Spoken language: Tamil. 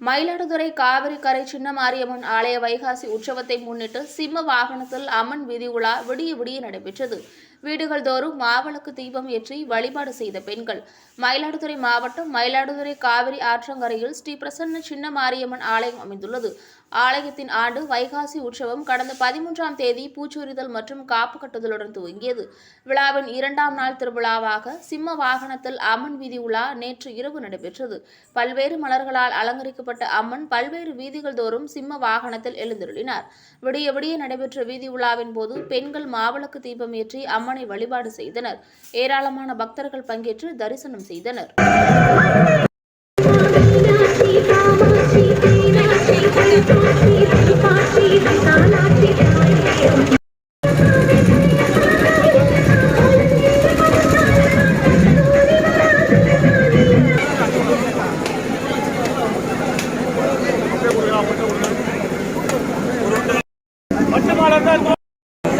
மயிலாடுதுறை காவிரி கரை சின்ன மாரியம்மன் ஆலய வைகாசி உற்சவத்தை முன்னிட்டு சிம்ம வாகனத்தில் அம்மன் வீதி உலா விடிய விடிய நடைபெற்றது. வீடுகள் தோறும் மாவிளக்கு தீபம் ஏற்றி வழிபாடு செய்த பெண்கள். மயிலாடுதுறை மாவட்டம் மயிலாடுதுறை காவிரி ஆற்றங்கரையில் ஸ்ரீ பிரசன்ன சின்ன மாரியம்மன் ஆலயம் அமைந்துள்ளது. ஆலயத்தின் ஆண்டு வைகாசி உற்சவம் கடந்த பதிமூன்றாம் தேதி பூச்சூரிதல் மற்றும் காப்பு கட்டுதலுடன் துவங்கியது. விழாவின் இரண்டாம் நாள் திருவிழாவாக சிம்ம வாகனத்தில் அம்மன் வீதி உலா நேற்று இரவு நடைபெற்றது. பல்வேறு மலர்களால் அலங்கரிக்கப்பட்ட அம்மன் பல்வேறு வீதிகள் தோறும் சிம்ம வாகனத்தில் எழுந்தருளினார். விடிய விடிய நடைபெற்ற வீதி உலாவின் போது பெண்கள் மாவிளக்கு தீபம் ஏற்றி அம்மன் வழிபாடு செய்தனர். ஏராளமான பக்தர்கள் பங்கேற்று தரிசனம் செய்தனர்.